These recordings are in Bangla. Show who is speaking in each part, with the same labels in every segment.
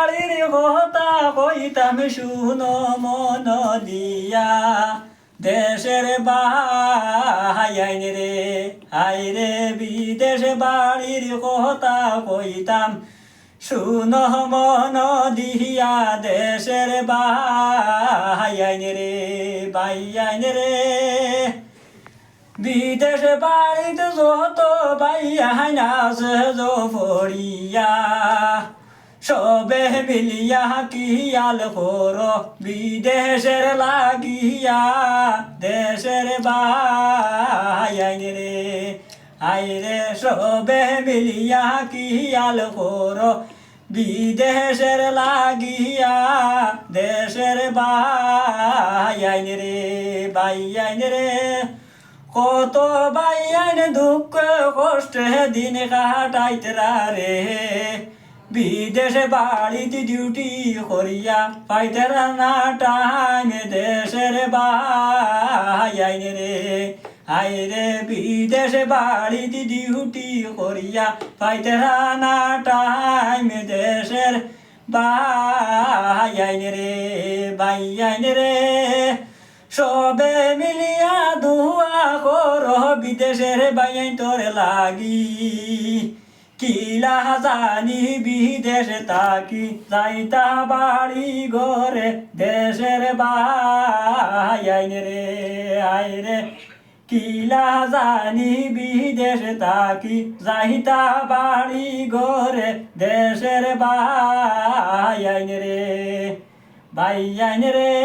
Speaker 1: বাড়ির কথা কইতাম শুনো মন দেশের বাহাইন রে হাই রে বিদেশ বাড়ির কথা কইতাম। শুনো মন দিয়া দেশের বাহাইন রে বাইয়াইন রে। বিদেশ বাড়িতে যত বাইয়া নাচে জফরিয়া সবে মিলিয়া কিয়াল কর বিদেশের লাগিয়া, দেশের বাইন রে। আইরে, সবে মিলিয়া কিয়াল কর বিদেশের লাগিয়া, দেশের বাইন রে বাইন রে। কত বাইয়ান দুঃখ কষ্টে দিন কাটাইতরা রে। বিদেশে বাড়িতে ডিউটি করিয়া পাইতেরা না টাইম দেশের বাইন রে আই রে। বিদেশে বাড়িতে ডিউটি করিয়া পাইতেরা না টাইম দেশের বাইন রে বাইন রে। সবে মিলিয়া দুয়া কর, বিদেশের বাইন তোর লাগি। কিলা জানি বিদেশে তাকি, যাইতা বাড়ি ঘরে দেশের বাইন রে, আই রে। কিলা জানি বিদেশে তাকি, যাইতা বাড়ি ঘরে দেশের বাইন রে। বাইন রে,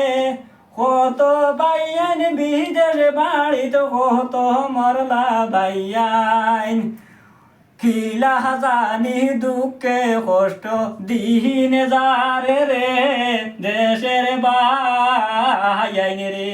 Speaker 1: কত বাইয়ান বিদেশ বাড়িত কত মরলা বাইয়ান কিলা জানি দুঃখে কষ্ট দিন যারে রে দেশের বাইনে রে।